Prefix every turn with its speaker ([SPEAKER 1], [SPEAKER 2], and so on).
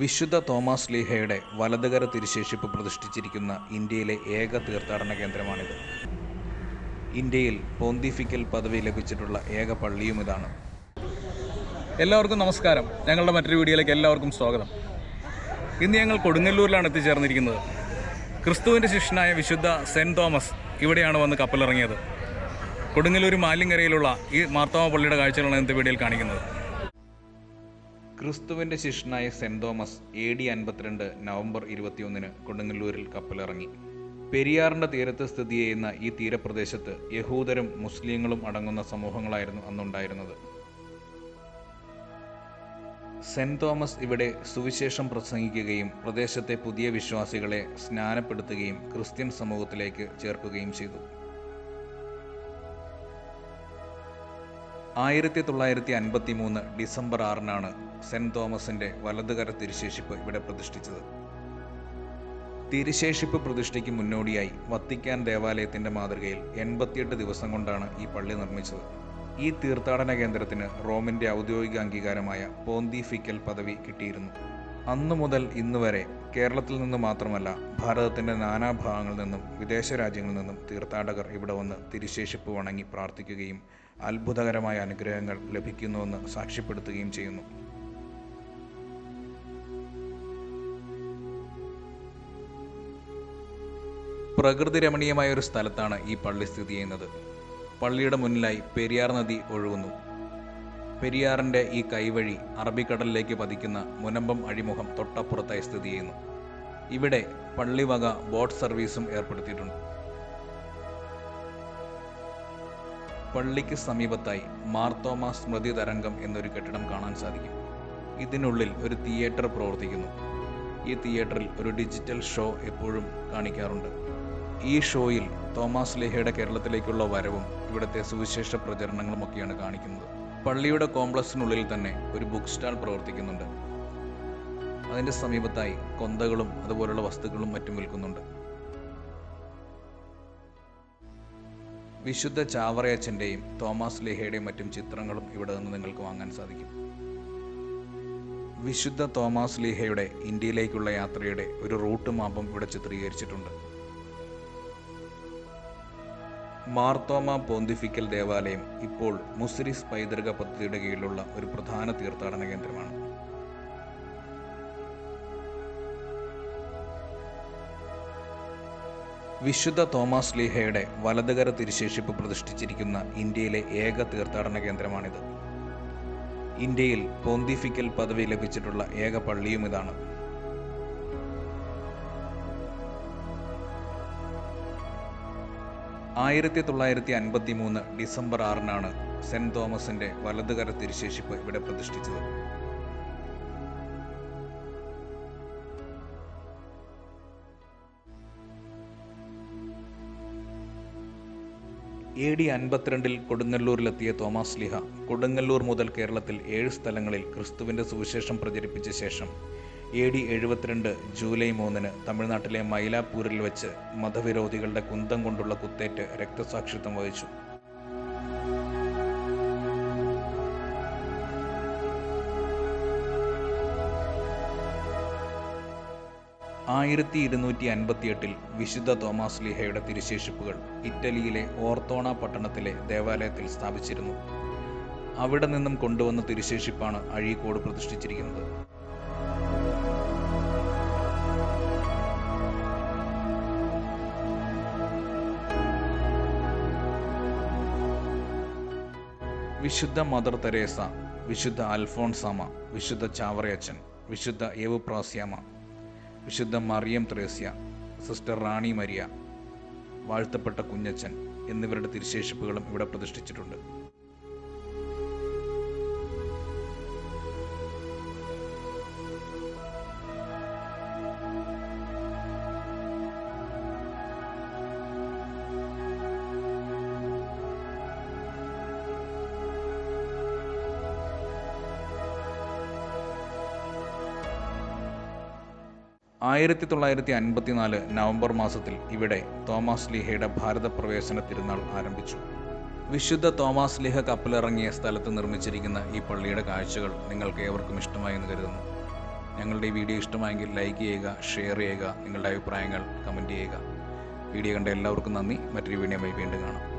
[SPEAKER 1] വിശുദ്ധ തോമസ് ലീഹയുടെ വലതുകര തിരുശേഷിപ്പ് പ്രതിഷ്ഠിച്ചിരിക്കുന്ന ഇന്ത്യയിലെ ഏക തീർത്ഥാടന കേന്ദ്രമാണിത്. ഇന്ത്യയിൽ പോന്തിഫിക്കൽ പദവി ലഭിച്ചിട്ടുള്ള ഏക പള്ളിയും ഇതാണ്.
[SPEAKER 2] എല്ലാവർക്കും നമസ്കാരം. ഞങ്ങളുടെ മറ്റൊരു വീഡിയോയിലേക്ക് എല്ലാവർക്കും സ്വാഗതം. ഇന്ന് ഞങ്ങൾ കൊടുങ്ങല്ലൂരിലാണ് എത്തിച്ചേർന്നിരിക്കുന്നത്. ക്രിസ്തുവിന്റെ ശിഷ്യനായ വിശുദ്ധ സെന്റ് തോമസ് ഇവിടെയാണ് വന്ന് കപ്പലിറങ്ങിയത്. കൊടുങ്ങല്ലൂർ മാലിങ്കരയിലുള്ള ഈ മാർത്തോമ പള്ളിയുടെ കാഴ്ചകളാണ് ഇന്നത്തെ വീഡിയോയിൽ കാണിക്കുന്നത്.
[SPEAKER 1] ക്രിസ്തുവിന്റെ ശിഷ്യനായ സെന്റ് തോമസ് എ ഡി അൻപത്തിരണ്ട് നവംബർ ഇരുപത്തിയൊന്നിന് കൊടുങ്ങല്ലൂരിൽ കപ്പലിറങ്ങി. പെരിയാറിന്റെ തീരത്ത് സ്ഥിതി ചെയ്യുന്ന ഈ തീരപ്രദേശത്ത് യഹൂദരും മുസ്ലിങ്ങളും അടങ്ങുന്ന സമൂഹങ്ങളായിരുന്നു അന്നുണ്ടായിരുന്നത്. സെന്റ് തോമസ് ഇവിടെ സുവിശേഷം പ്രസംഗിക്കുകയും പ്രദേശത്തെ പുതിയ വിശ്വാസികളെ സ്നാനപ്പെടുത്തുകയും ക്രിസ്ത്യൻ സമൂഹത്തിലേക്ക് ചേർക്കുകയും ചെയ്തു. ആയിരത്തി തൊള്ളായിരത്തി അൻപത്തി മൂന്ന് ഡിസംബർ ആറിനാണ് സെന്റ് തോമസിന്റെ വലതുകര തിരുശേഷിപ്പ് ഇവിടെ പ്രതിഷ്ഠിച്ചത്. തിരുശേഷിപ്പ് പ്രതിഷ്ഠയ്ക്ക് മുന്നോടിയായി വത്തിക്കാൻ ദേവാലയത്തിന്റെ മാതൃകയിൽ എൺപത്തിയെട്ട് ദിവസം കൊണ്ടാണ് ഈ പള്ളി നിർമ്മിച്ചത്. ഈ തീർത്ഥാടന കേന്ദ്രത്തിന് റോമിന്റെ ഔദ്യോഗിക അംഗീകാരമായ പോന്തിഫിക്കൽ പദവി കിട്ടിയിരുന്നു. അന്നു മുതൽ ഇന്ന് വരെ കേരളത്തിൽ നിന്ന് മാത്രമല്ല ഭാരതത്തിന്റെ നാനാഭാഗങ്ങളിൽ നിന്നും വിദേശ രാജ്യങ്ങളിൽ നിന്നും തീർത്ഥാടകർ ഇവിടെ വന്ന് തിരുശേഷിപ്പ് വണങ്ങി പ്രാർത്ഥിക്കുകയും അത്ഭുതകരമായ അനുഗ്രഹങ്ങൾ ലഭിക്കുന്നുവെന്ന് സാക്ഷ്യപ്പെടുത്തുകയും ചെയ്യുന്നു. പ്രകൃതി രമണീയമായ ഒരു സ്ഥലത്താണ് ഈ പള്ളി സ്ഥിതി ചെയ്യുന്നത്. പള്ളിയുടെ മുന്നിലായി പെരിയാർ നദി ഒഴുകുന്നു. പെരിയാറിന്റെ ഈ കൈവഴി അറബിക്കടലിലേക്ക് പതിക്കുന്ന മുനമ്പം അഴിമുഖം തൊട്ടപ്പുറത്തായി സ്ഥിതി ചെയ്യുന്നു. ഇവിടെ പള്ളിവക ബോട്ട് സർവീസും ഏർപ്പെടുത്തിയിട്ടുണ്ട്. പള്ളിക്ക് സമീപത്തായി മാർത്തോമ സ്മൃതി തരംഗം എന്നൊരു കെട്ടിടം കാണാൻ സാധിക്കും. ഇതിനുള്ളിൽ ഒരു തിയേറ്റർ പ്രവർത്തിക്കുന്നു. ഈ തിയേറ്ററിൽ ഒരു ഡിജിറ്റൽ ഷോ എപ്പോഴും കാണിക്കാറുണ്ട്. ഈ ഷോയിൽ തോമസ് ലേഹയുടെ കേരളത്തിലേക്കുള്ള വരവും ഇവിടുത്തെ സുവിശേഷ പ്രചരണങ്ങളുമൊക്കെയാണ് കാണിക്കുന്നത്. പള്ളിയുടെ കോംപ്ലക്സിനുള്ളിൽ തന്നെ ഒരു ബുക്ക് സ്റ്റാൾ പ്രവർത്തിക്കുന്നുണ്ട്. അതിന്റെ സമീപത്തായി കൊന്തകളും അതുപോലുള്ള വസ്തുക്കളും മറ്റും വിൽക്കുന്നുണ്ട്. വിശുദ്ധ ചാവറയച്ചന്റെയും തോമസ് ലേഹയുടെയും മറ്റും ചിത്രങ്ങളും ഇവിടെ നിന്ന് നിങ്ങൾക്ക് വാങ്ങാൻ സാധിക്കും. വിശുദ്ധ തോമസ് ലീഹയുടെ ഇന്ത്യയിലേക്കുള്ള യാത്രയുടെ ഒരു റൂട്ട് മാപ്പും ഇവിടെ ചിത്രീകരിച്ചിട്ടുണ്ട്. മാർത്തോമ പോന്തിഫിക്കൽ ദേവാലയം ഇപ്പോൾ മുസ്രിസ് പൈതൃക പദ്ധതിയുടെ കീഴിലുള്ള ഒരു പ്രധാന തീർത്ഥാടന കേന്ദ്രമാണ്. വിശുദ്ധ തോമസ് ലീഹയുടെ വലതുകര തിരുശേഷിപ്പ് പ്രതിഷ്ഠിച്ചിരിക്കുന്ന ഇന്ത്യയിലെ ഏക തീർത്ഥാടന കേന്ദ്രമാണിത്. ഇന്ത്യയിൽ പോന്തിഫിക്കൽ പദവി ലഭിച്ചിട്ടുള്ള ഏക പള്ളിയും ഇതാണ് ആയിരത്തി തൊള്ളായിരത്തി അൻപത്തി മൂന്ന് ഡിസംബർ ആറിനാണ് സെന്റ് തോമസിന്റെ വലതുകര തിരുശേഷിപ്പ് ഇവിടെ പ്രതിഷ്ഠിച്ചത്. എ ഡി അൻപത്തിരണ്ടിൽ കൊടുങ്ങല്ലൂരിലെത്തിയ തോമസ് ലിഹ കൊടുങ്ങല്ലൂർ മുതൽ കേരളത്തിൽ ഏഴ് സ്ഥലങ്ങളിൽ ക്രിസ്തുവിന്റെ സുവിശേഷം പ്രചരിപ്പിച്ച ശേഷം എ ഡി എഴുപത്തിരണ്ട് ജൂലൈ മൂന്നിന് തമിഴ്നാട്ടിലെ മൈലാപ്പൂരിൽ വെച്ച് മതവിരോധികളുടെ കുന്തം കൊണ്ടുള്ള കുത്തേറ്റ് രക്തസാക്ഷിത്വം വഹിച്ചു. ആയിരത്തി ഇരുന്നൂറ്റി അൻപത്തിയെട്ടിൽ വിശുദ്ധ തോമസ് ലിഹയുടെ തിരുശേഷിപ്പുകൾ ഇറ്റലിയിലെ ഓർത്തോണ പട്ടണത്തിലെ ദേവാലയത്തിൽ സ്ഥാപിച്ചിരുന്നു. അവിടെ നിന്നും കൊണ്ടുവന്ന തിരുശേഷിപ്പാണ് അഴീക്കോട് പ്രതിഷ്ഠിച്ചിരിക്കുന്നത്. വിശുദ്ധ മദർ തെരേസ വിശുദ്ധ അൽഫോൺസാമ വിശുദ്ധ ചാവറയച്ചൻ വിശുദ്ധ ഏവു പ്രാസ്യാമ വിശുദ്ധ മറിയം ത്രേസ്യ സിസ്റ്റർ റാണി മരിയ വാഴ്ത്തപ്പെട്ട കുഞ്ഞച്ചൻ എന്നിവരുടെ തിരുശേഷിപ്പുകളും ഇവിടെ പ്രതിഷ്ഠിച്ചിട്ടുണ്ട്. ആയിരത്തി തൊള്ളായിരത്തി അൻപത്തിനാല് നവംബർ മാസത്തിൽ ഇവിടെ തോമസ് ലീഹയുടെ ഭാരത പ്രവേശന തിരുനാൾ ആരംഭിച്ചു. വിശുദ്ധ തോമസ് ലീഹ കപ്പലിറങ്ങിയ സ്ഥലത്ത് നിർമ്മിച്ചിരിക്കുന്ന ഈ പള്ളിയുടെ കാഴ്ചകൾ നിങ്ങൾക്ക് ഏവർക്കും ഇഷ്ടമായി എന്ന് കരുതുന്നു. ഞങ്ങളുടെ ഈ വീഡിയോ ഇഷ്ടമായെങ്കിൽ ലൈക്ക് ചെയ്യുക ഷെയർ ചെയ്യുക നിങ്ങളുടെ അഭിപ്രായങ്ങൾ കമന്റ് ചെയ്യുക. വീഡിയോ കണ്ട എല്ലാവർക്കും നന്ദി. മറ്റൊരു വീഡിയോ വീഡിയോയുമായി വീണ്ടും കാണാം.